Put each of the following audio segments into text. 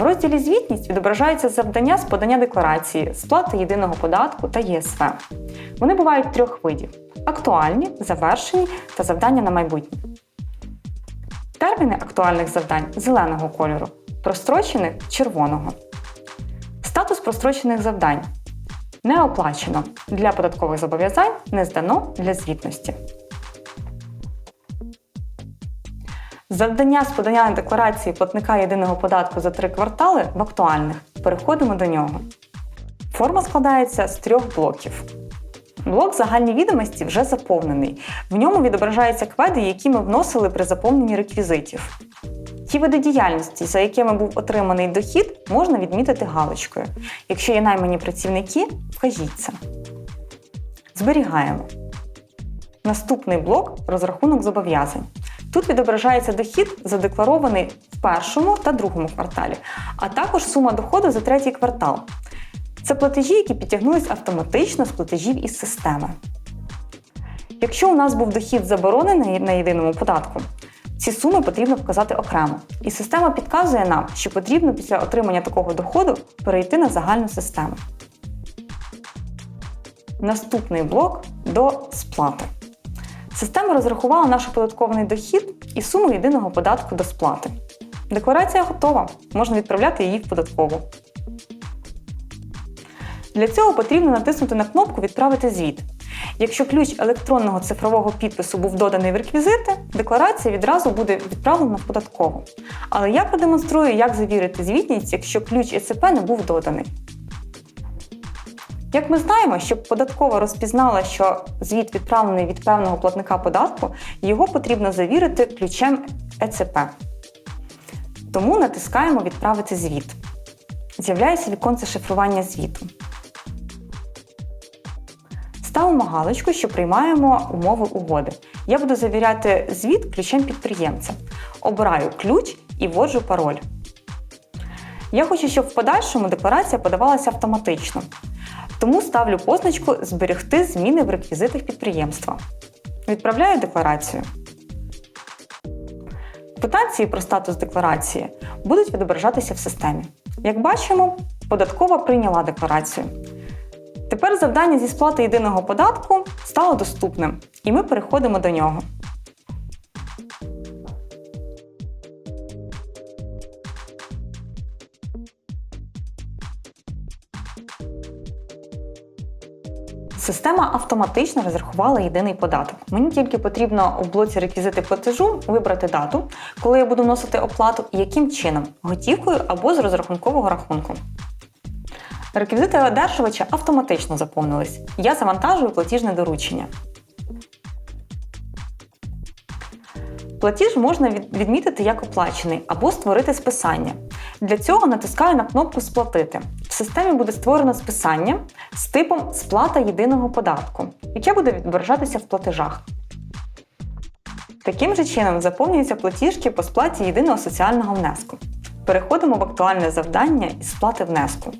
В розділі Звітність відображаються завдання з подання декларації, сплати єдиного податку та ЄСВ. Вони бувають трьох видів: актуальні, завершені та завдання на майбутнє. Терміни актуальних завдань зеленого кольору, прострочених червоного. Статус прострочених завдань не оплачено для податкових зобов'язань, не здано для звітності. Завдання з подання декларації платника єдиного податку за три квартали в актуальних. Переходимо до нього. Форма складається з трьох блоків. Блок загальні відомості вже заповнений. В ньому відображаються кведи, які ми вносили при заповненні реквізитів. Ті види діяльності, за якими був отриманий дохід, можна відмітити галочкою. Якщо є наймані працівники, вкажіть це. Зберігаємо. Наступний блок розрахунок зобов'язань. Тут відображається дохід, задекларований в першому та другому кварталі, а також сума доходу за третій квартал. Це платежі, які підтягнулись автоматично з платежів із системи. Якщо у нас був дохід заборонений на єдиному податку, ці суми потрібно вказати окремо. І система підказує нам, що потрібно після отримання такого доходу перейти на загальну систему. Наступний блок до сплати. Система розрахувала наш оподаткований дохід і суму єдиного податку до сплати. Декларація готова, можна відправляти її в податкову. Для цього потрібно натиснути на кнопку Відправити звіт. Якщо ключ електронного цифрового підпису був доданий в реквізити, декларація відразу буде відправлена в податкову. Але я продемонструю, як завірити звітність, якщо ключ ЕЦП не був доданий. Як ми знаємо, щоб податкова розпізнала, що звіт відправлений від певного платника податку, його потрібно завірити ключем ЕЦП. Тому натискаємо Відправити звіт. З'являється віконце шифрування звіту. Ставимо галочку, що приймаємо умови угоди. Я буду завіряти звіт ключем підприємця. Обираю ключ і вводжу пароль. Я хочу, щоб в подальшому декларація подавалася автоматично. Тому ставлю позначку Зберегти зміни в реквізитах підприємства. Відправляю декларацію. Квитанції про статус декларації будуть відображатися в системі. Як бачимо, податкова прийняла декларацію. Тепер завдання зі сплати єдиного податку стало доступним, і ми переходимо до нього. Система автоматично розрахувала єдиний податок. Мені тільки потрібно у блоці реквізити платежу вибрати дату, коли я буду вносити оплату, і яким чином готівкою або з розрахункового рахунку. Реквізити одержувача автоматично заповнились. Я завантажую платіжне доручення. Платіж можна відмітити як оплачений або створити списання. Для цього натискаю на кнопку Сплатити. Системі буде створено списання з типом Сплата єдиного податку, яке буде відображатися в платежах. Таким же чином заповнюються платіжки по сплаті єдиного соціального внеску. Переходимо в актуальне завдання із сплати внеску.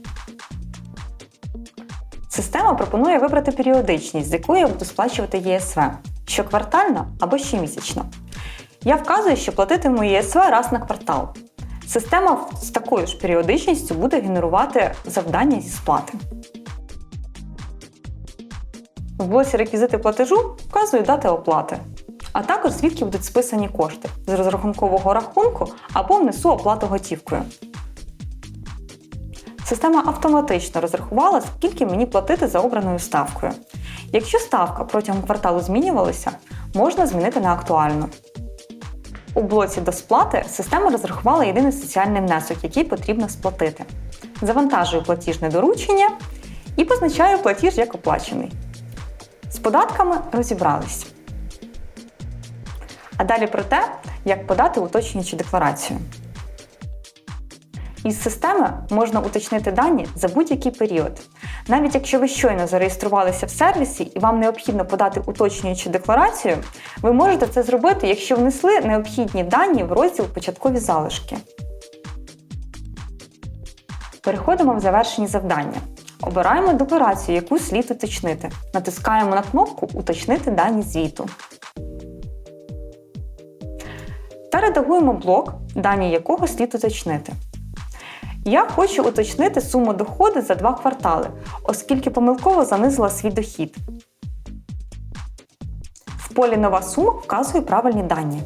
Система пропонує вибрати періодичність, з якою я буду сплачувати ЄСВ щоквартально або щомісячно. Я вказую, що платитиму ЄСВ раз на квартал. Система з такою ж періодичністю буде генерувати завдання зі сплати. В блоці реквізити платежу вказую дати оплати, а також звідки будуть списані кошти з розрахункового рахунку або внесу оплату готівкою. Система автоматично розрахувала, скільки мені платити за обраною ставкою. Якщо ставка протягом кварталу змінювалася, можна змінити на актуальну. У блоці до сплати система розрахувала єдиний соціальний внесок, який потрібно сплатити. Завантажую платіжне доручення і позначаю платіж як оплачений. З податками розібрались. А далі про те, як подати уточнюючу декларацію. Із системи можна уточнити дані за будь-який період. Навіть якщо ви щойно зареєструвалися в сервісі і вам необхідно подати уточнюючу декларацію, ви можете це зробити, якщо внесли необхідні дані в розділ Початкові залишки. Переходимо в завершені завдання. Обираємо декларацію, яку слід уточнити. Натискаємо на кнопку Уточнити дані звіту. Та редагуємо блок, дані якого слід уточнити. Я хочу уточнити суму доходу за два квартали, оскільки помилково занизила свій дохід. В полі Нова сума вказую правильні дані.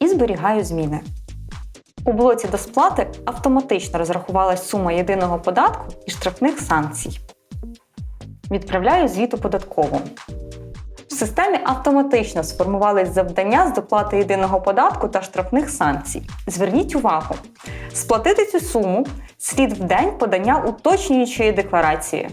І зберігаю зміни. У блоці до сплати автоматично розрахувалась сума єдиного податку і штрафних санкцій. Відправляю звіт у податкову. Системі автоматично сформувались завдання з доплати єдиного податку та штрафних санкцій. Зверніть увагу, сплатити цю суму слід в день подання уточнюючої декларації.